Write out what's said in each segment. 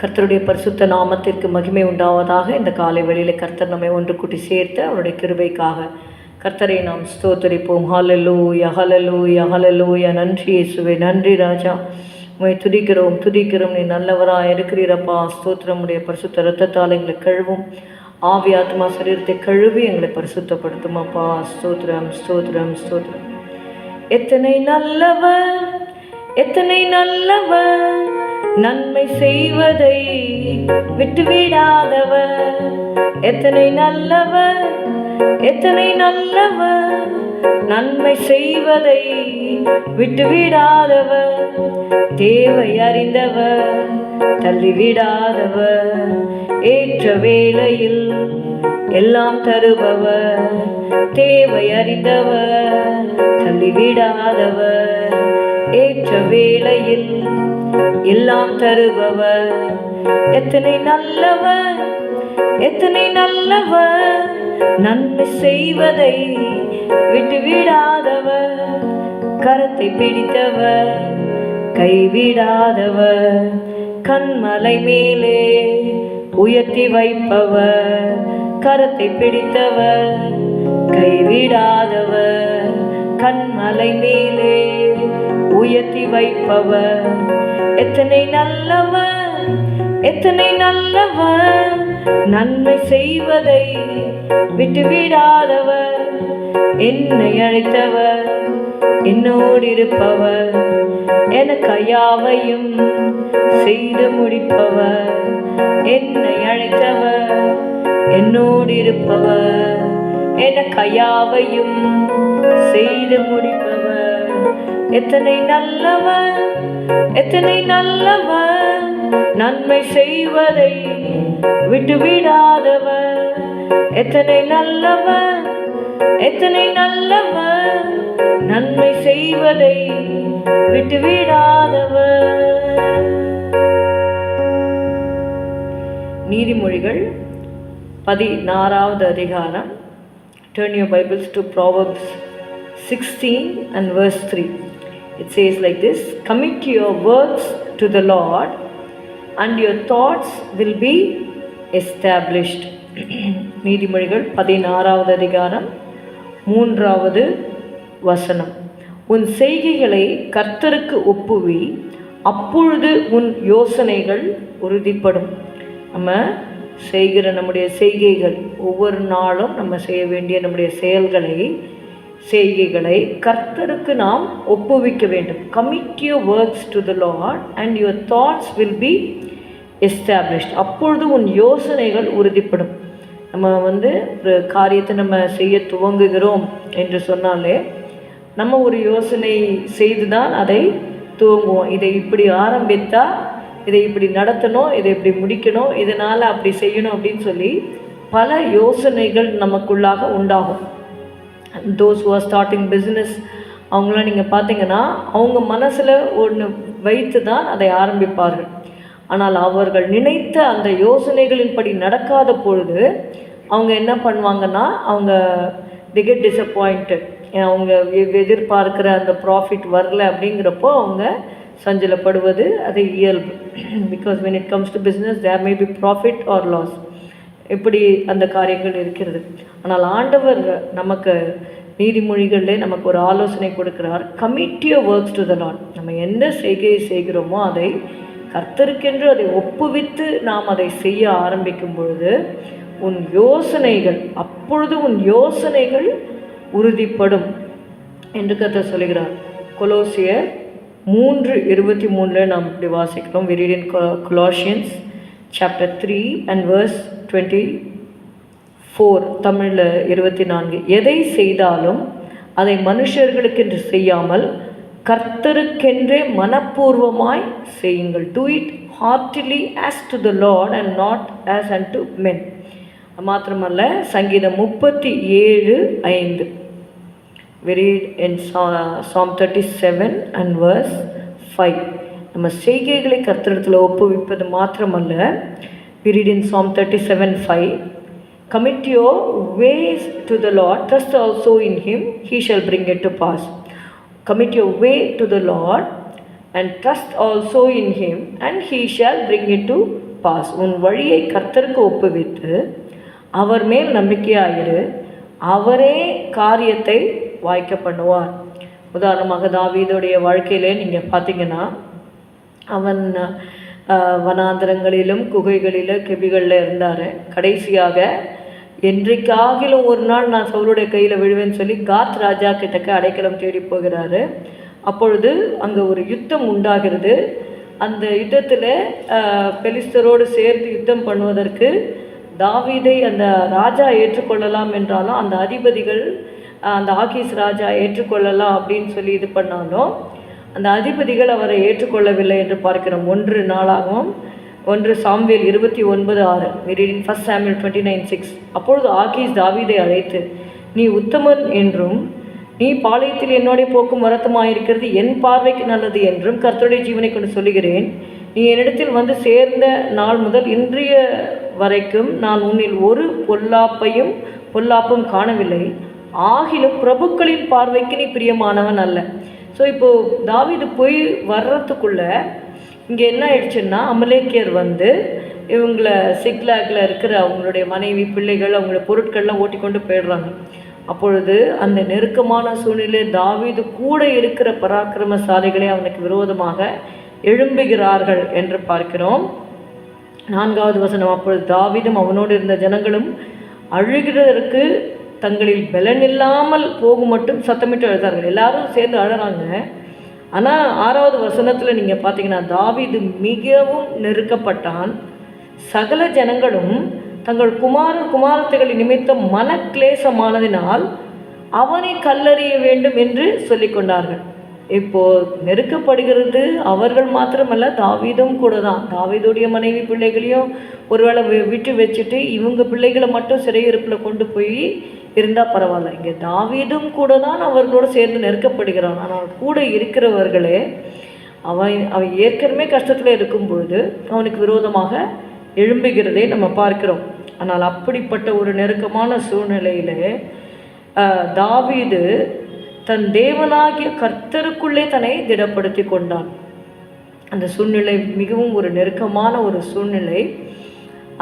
கர்த்தருடைய பரிசுத்த நாமத்திற்கு மகிமை உண்டாவதாக இந்த காலை வெளியில் கர்த்தர் நம்மை ஒன்று கூட்டி சேர்த்து அவருடைய கிருபைக்காக கர்த்தரை நாம் ஸ்தோத்தரிப்போம். ஹalleluya யஹலலோ ய நன்றி இயேசுவே நன்றி ராஜா. உண்மை துதிக்கிறோம் துதிக்கிறோம். நீ நல்லவராக இருக்கிறீரப்பா. ஸ்தோத்திரமுடைய பரிசுத்த ரத்தத்தால் எங்களை கழுவும். ஆவி ஆத்மா சரீரத்தை கழுவி எங்களை பரிசுத்தப்படுத்தும் அப்பா ஸ்தோத்திரம் ஸ்தோத்திரம் ஸ்தோத்திரம். எத்தனை நல்லவர் எத்தனை நல்லவர். நன்மை செய்வதை விட்டுவிடாதவர். எத்தனை நல்லவர் எத்தனை நல்லவர். நன்மை செய்வதை விட்டுவிடாதவர். தேவை அறிந்தவர் தள்ளிவிடாதவர். ஏற்ற வேளையில் எல்லாம் தருபவர். தேவை அறிந்தவர் தள்ளிவிடாதவர். ஏற்ற வேளையில் எல்லாம் தருபவர். எத்தனை நல்லவர் எத்தனை நல்லவர். நன்மை செய்வதை விட்டுவிடாதவர் கரத்தை பிடித்தவர் கைவிடாதவர் கண்மலை மேலே உயர்த்தி வைப்பவர். கரத்தை பிடித்தவர் கைவிடாதவர் கண்மலை மேலே உயர்த்தி வைப்பவர். எத்தனை நல்லவர் எத்தனை நல்லவர். நன்மை செய்வதை விட்டுவிடாதவர் என்னை அழைத்தவர் என்னோடு இருப்பவர். எனக்கு யாவையும் செய்து முடிப்பவர். என்னை அழைத்தவர் என்னோடு இருப்பவர். எனக்கு யாவையும் செய்து முடிப்பவர். எத்தனை நல்லவன் எத்தனை நல்லவன் நன்மை செய்வதை விட்டுவிடாதவன் எத்தனை நல்லவன் எத்தனை நல்லவர் நன்மை செய்வதை விட்டுவிடாதவன் நீதிமொழிகள் பதினாறாவது அதிகாரம். Turn your bibles to proverbs 16 and verse 3 it says like this commit your works to the lord and your thoughts will be established. நீதிமொழிகள் பதினாறாவது அதிகாரம் மூன்றாவது வசனம். உன் செய்கைகளை கர்த்தருக்கு ஒப்புவி அப்பொழுது உன் யோசனைகள் உறுதிப்படும். நம்ம செய்கிற நம்முடைய செய்கைகள் ஒவ்வொரு நாளும் நம்ம செய்ய வேண்டிய நம்முடைய செயல்களை செய்கைகளை கர்த்தருக்கு நாம் ஒப்புவிக்க வேண்டும். Commit your works to the Lord and your thoughts will be established அப்பொழுது உன் யோசனைகள் உறுதிப்படும். நம்ம வந்து ஒரு காரியத்தை நம்ம செய்ய துவங்குகிறோம் என்று சொன்னாலே நம்ம ஒரு யோசனை செய்து தான் அதை துவங்குவோம். இதை இப்படி ஆரம்பித்தா இதை இப்படி நடத்தணும் இதை இப்படி முடிக்கணும் இதனால் அப்படி செய்யணும் அப்படின்னு சொல்லி பல யோசனைகள் நமக்குள்ளாக உண்டாகும். Those who are starting business அவங்களாம் நீங்கள் பார்த்தீங்கன்னா அவங்க மனசில் ஒன்று வைத்து தான் அதை ஆரம்பிப்பார்கள். ஆனால் அவர்கள் நினைத்த அந்த யோசனைகளின்படி நடக்காத பொழுது அவங்க என்ன பண்ணுவாங்கன்னா அவங்க they get அவங்க எதிர்பார்க்குற எதிர்பார்க்கிற அந்த ப்ராஃபிட் வரல அப்படிங்கிறப்போ அவங்க சஞ்சலப்படுவது அது இயல்பு. Because when it comes to business there may be profit or loss இப்படி அந்த காரியங்கள் இருக்கிறது? ஆனால் ஆண்டவர் நமக்கு நீதிமொழிகளிலே நமக்கு ஒரு ஆலோசனை கொடுக்கிறார். Commit your works to the Lord நம்ம எந்த செய்கையை செய்கிறோமோ அதை கர்த்தருக்கென்று அதை ஒப்புவித்து நாம் அதை செய்ய ஆரம்பிக்கும் பொழுது உன் யோசனைகள் அப்பொழுது உன் யோசனைகள் உறுதிப்படும் என்று கர்த்தர் சொல்கிறார். கொலோசியர் மூன்று இருபத்தி மூணில் நாம் இப்படி வாசிக்கிறோம். We read in Colossians chapter three and verse twenty four தமிழில் இருபத்தி நான்கு. எதை செய்தாலும் அதை மனுஷர்களுக்கென்று செய்யாமல் கர்த்தருக்கென்றே மனப்பூர்வமாய் செய்யுங்கள். Do it heartily as to the Lord and not as and to men மாத்திரமல்ல சங்கீதம் முப்பத்தி ஏழு ஐந்து. வெரி என் சா Psalm thirty seven and verse five நம்ம செய்கைகளை கர்த்தரிடத்தில் ஒப்புவிப்பது மாத்திரமல்ல we read in Psalm 37 5 commit your ways to the Lord trust also in him he shall bring it to pass commit your way to the Lord and trust also in him and he shall bring it to pass உன் வழியை கர்த்தருக்கு ஒப்புவித்து அவர் மேல் நம்பிக்கையாயிரு அவரே காரியத்தை வாய்க்க பண்ணுவார் உதாரணமாக தாவீதுடைய வாழ்க்கையிலே நீங்கள் பார்த்தீங்கன்னா அவன் வனாந்திரங்களிலும் வனாந்தரங்களிலும் குகைகளிலும் கெபிகளில் இருந்தார். கடைசியாக என்றைக்காகிலும் ஒரு நாள் நான் சவுளுடைய கையில் விழுவேன்னு சொல்லி காத் ராஜா கிட்டக்க அடைக்கலம் தேடி போகிறாரு. அப்பொழுது அங்கே ஒரு யுத்தம் உண்டாகிறது. அந்த யுத்தத்தில் பெலிஸ்தரோடு சேர்ந்து யுத்தம் பண்ணுவதற்கு தாவீதை அந்த ராஜா ஏற்றுக்கொள்ளலாம் என்றாலும் அந்த அதிபதிகள் அந்த ஆகிஸ் ராஜா ஏற்றுக்கொள்ளலாம் அப்படின்னு சொல்லி இது பண்ணாலும் அந்த அதிபதிகள் அவரை ஏற்றுக்கொள்ளவில்லை என்று பார்க்கிறோம் ஒன்று நாளாகவும் ஒன்று சாம்வேல் இருபத்தி ஒன்பது ஆறு. Reading first Samuel twenty nine six அப்பொழுது ஆகீஸ் தாவீதை அழைத்து நீ உத்தமன் என்றும் நீ பாளையத்தில் என்னோடைய போக்கும் வருத்தமாயிருக்கிறது என் பார்வைக்கு நல்லது என்றும் கர்த்தருடைய ஜீவனை கொண்டு சொல்லுகிறேன். நீ என்னிடத்தில் வந்து சேர்ந்த நாள் முதல் இன்றைய வரைக்கும் நான் உன்னில் ஒரு பொல்லாப்பையும் பொல்லாப்பும் காணவில்லை. ஆகிலும் பிரபுக்களின் பார்வைக்கு நீ பிரியமானவன் அல்ல. ஸோ இப்போது தாவிது போய் வர்றதுக்குள்ளே இங்கே என்ன ஆயிடுச்சுன்னா அமலேக்கியர் வந்து இவங்கள சிக்லாக்ல இருக்கிற அவங்களுடைய மனைவி பிள்ளைகள் அவங்களோட பொருட்கள்லாம் ஓட்டி கொண்டு போயிடுறாங்க. அப்பொழுது அந்த நெருக்கமான சூழ்நிலை தாவிது கூட இருக்கிற பராக்கிரமசாலிகளே அவனுக்கு விரோதமாக எழும்புகிறார்கள் என்று பார்க்கிறோம். நான்காவது வசனம் அப்பொழுது தாவிதும் அவனோடு இருந்த ஜனங்களும் அழுகிறதற்கு தங்களில் பலனில்லாமல் போகும் மட்டும் சத்தமிட்டு அழுதார்கள். எல்லாரும் சேர்ந்து அழறாங்க. ஆனால் ஆறாவது வசனத்தில் நீங்கள் பார்த்தீங்கன்னா தாவீது மிகவும் நெருக்கப்பட்டான். சகல ஜனங்களும் தங்கள் குமார குமாரத்தைகளின் நிமித்தம் மனக்லேசமானதினால் அவனை கல்லறிய வேண்டும் என்று சொல்லிக்கொண்டார்கள் இப்போ நெருக்கப்படுகிறது அவர்கள் மாத்திரமல்ல தாவீதும் கூட தான் தாவீதுடைய மனைவி பிள்ளைகளையும் ஒருவேளை வி- விட்டு வச்சுட்டு இவங்க பிள்ளைகளை மட்டும் சிறையிருப்பில் கொண்டு போய் இருந்தால் பரவாயில்ல. இங்கே தாவீதும் கூட தான் அவர்களோடு சேர்ந்து நெருக்கப்படுகிறான். ஆனால் கூட இருக்கிறவர்களே அவன் அவன் ஏற்கனவே கஷ்டத்தில் இருக்கும் பொழுது அவனுக்கு விரோதமாக எழும்புகிறதை நம்ம பார்க்கிறோம். ஆனால் அப்படிப்பட்ட ஒரு நெருக்கமான சூழ்நிலையில் தாவீது தன் தேவனாகிய கர்த்தருக்குள்ளே தன்னை திடப்படுத்தி கொண்டான். அந்த சூழ்நிலை மிகவும் ஒரு நெருக்கமான ஒரு சூழ்நிலை.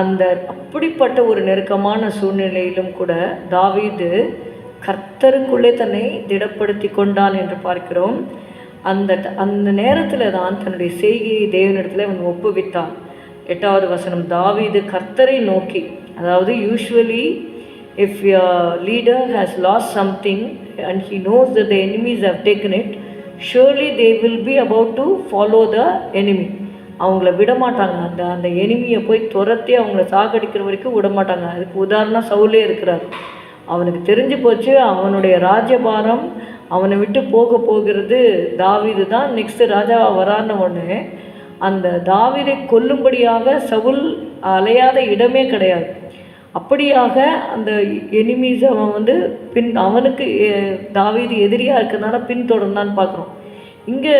அந்த அப்படிப்பட்ட ஒரு நெருக்கமான சூழ்நிலையிலும் கூட தாவீது கர்த்தருக்குள்ளே தன்னை திடப்படுத்தி கொண்டான் என்று பார்க்கிறோம். அந்த அந்த நேரத்தில் தான் தன்னுடைய செய்கையை தேவனிடத்தில் அவன் ஒப்புவித்தான். எட்டாவது வசனம் தாவீது கர்த்தரை நோக்கி அதாவது usually if your leader has lost something and he knows that the enemies have taken it surely they will be to follow the enemy அவங்கள விடமாட்டாங்க. அந்த அந்த எனிமியை போய் துரத்தி அவங்கள சாகடிக்கிற வரைக்கும் விட மாட்டாங்க அதுக்கு உதாரணம் சவுலே இருக்கிறார். அவனுக்கு தெரிஞ்சு போச்சு அவனுடைய ராஜபாரம் அவனை விட்டு போக போகிறது தாவிது தான். நெக்ஸ்ட் ராஜாவாக வரான உடனே அந்த தாவிதை கொல்லும்படியாக சவுல் அலையாத இடமே கிடையாது. அப்படியாக அந்த எனிமீஸ் அவன் வந்து பின் அவனுக்கு தாவீது எதிரியாக இருக்கிறதுனால பின்தொடர்ந்தான்னு பார்க்குறோம். இங்கே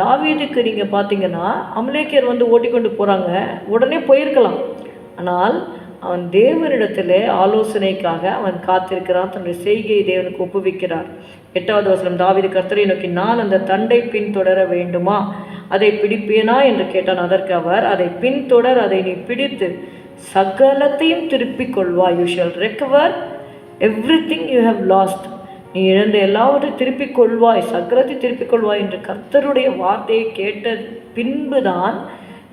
தாவீதுக்கு நீங்கள் பார்த்தீங்கன்னா அமலேக்கியர் வந்து ஓட்டிக்கொண்டு போகிறாங்க உடனே போயிருக்கலாம். ஆனால் அவன் தேவனிடத்தில் ஆலோசனைக்காக அவன் காத்திருக்கிறான். தன்னுடைய செய்கையை தேவனுக்கு ஒப்புவிக்கிறார். எட்டாவது வசனம் தாவீது கர்த்தரை நோக்கி நான் அந்த தண்டை பின்தொடர வேண்டுமா? அதை பிடிப்பேனா? என்று கேட்டான். அதற்கு அவர் அதை பின்தொடர் அதை நீ பிடித்து சகலத்தையும் திருப்பிக் கொள்வாய். You shall recover everything you have lost நீ இழந்த எல்லாவற்றையும் திருப்பிக் கொள்வாய் சக்கரத்தை திருப்பிக் கொள்வாய் என்று கர்த்தருடைய வார்த்தையை கேட்ட பின்புதான்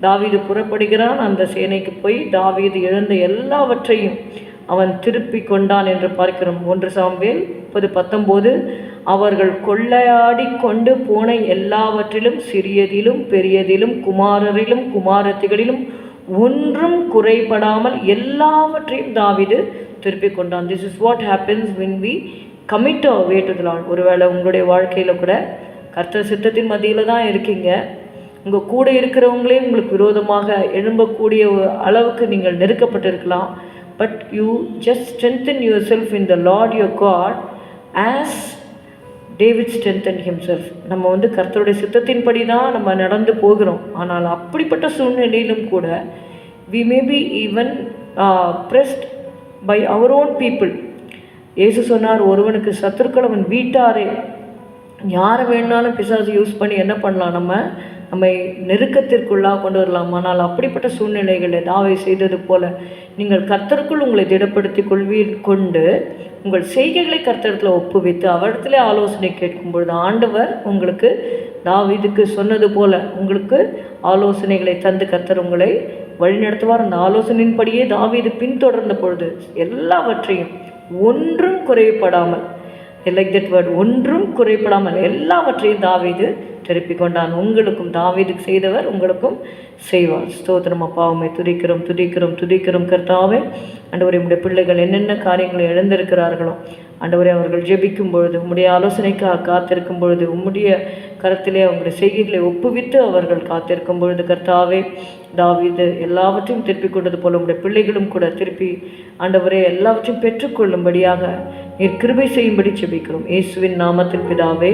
தாவீது புறப்படுகிறான். அந்த சேனைக்கு போய் தாவீது இழந்த எல்லாவற்றையும் அவன் திருப்பி கொண்டான் என்று பார்க்கிறோம். ஒன்று சாம்பேல் முப்பது பத்தொம்போது அவர்கள் கொள்ளையாடி கொண்டு போன எல்லாவற்றிலும் சிறியதிலும் பெரியதிலும் குமாரரிலும் குமாரத்திகளிலும் ஒன்றும் குறைபடாமல் எல்லாவற்றையும் தாவீது திருப்பி கொண்டான். This is what happens when we commit our way to ஒருவேளை உங்களுடைய வாழ்க்கையில் கூட கர்த்தர் சித்தத்தின் மத்தியில் தான் இருக்கீங்க. உங்கள் கூட இருக்கிறவங்களே உங்களுக்கு விரோதமாக எழும்பக்கூடிய ஒரு அளவுக்கு நீங்கள் நெருக்கப்பட்டிருக்கலாம். But you just strengthen yourself in the Lord your God as David strengthen himself. நம்ம வந்து கர்த்தருடைய சித்தத்தின்படி தான் நம்ம நடந்து போகிறோம். ஆனால் அப்படிப்பட்ட சூழ்நிலையிலும் கூட we may be even pressed by our own people இயேசு சொன்னார் ஒருவனுக்கு சத்துருக்கள் அவன் வீட்டாரே. யாரை வேணாலும் பிசாசு யூஸ் பண்ணி என்ன பண்ணலாம்? நம்ம நம்மை நெருக்கத்திற்குள்ளாக கொண்டு வரலாம். ஆனால் அப்படிப்பட்ட சூழ்நிலைகளை தாவை செய்தது போல நீங்கள் கர்த்தருக்குள் உங்களை திடப்படுத்தி கொள்வீர் கொண்டு உங்கள் செய்கைகளை கர்த்தரத்தில் ஒப்புவித்து அவரிடத்துல ஆலோசனை கேட்கும் பொழுது ஆண்டவர் உங்களுக்கு தாவீதுக்கு சொன்னது போல உங்களுக்கு ஆலோசனைகளை தந்து கர்த்தர் உங்களை வழிநடத்துவார். அந்த ஆலோசனையின்படியே தாவீது பின்தொடர்ந்த பொழுது எல்லாவற்றையும் ஒன்றும் குறைபடாமல் லைக் தட் வேர்ட் ஒன்றும் குறைபடாமல் எல்லாவற்றையும் தாவீது திருப்பிக் கொண்டான் உங்களுக்கும் தாவீதுக்கு செய்தவர் உங்களுக்கும் செய்வார். ஸ்தோத்திரம் அப்பாவுமே துதிக்கிறோம் துதிக்கிறோம் துதிக்கிறோம் கர்த்தாவே. அண்டவரை உடைய பிள்ளைகள் என்னென்ன காரியங்களை இழந்திருக்கிறார்களோ ஆண்டவரே அவர்கள் ஜெபிக்கும் பொழுது உம்முடைய ஆலோசனைக்காக காத்திருக்கும் பொழுது உம்முடைய கரத்திலே அவங்களுடைய செய்கைகளை ஒப்புவித்து அவர்கள் காத்திருக்கும் பொழுது கர்த்தாவே தாவீது எல்லாவற்றையும் திருப்பிக் கொண்டது போல உடைய பிள்ளைகளும் கூட திருப்பி ஆண்டவரே எல்லாவற்றையும் பெற்றுக்கொள்ளும்படியாக நீர் கிருபை செய்யும்படி ஜெபிக்கிறோம். இயேசுவின் நாமத்தில் பிதாவே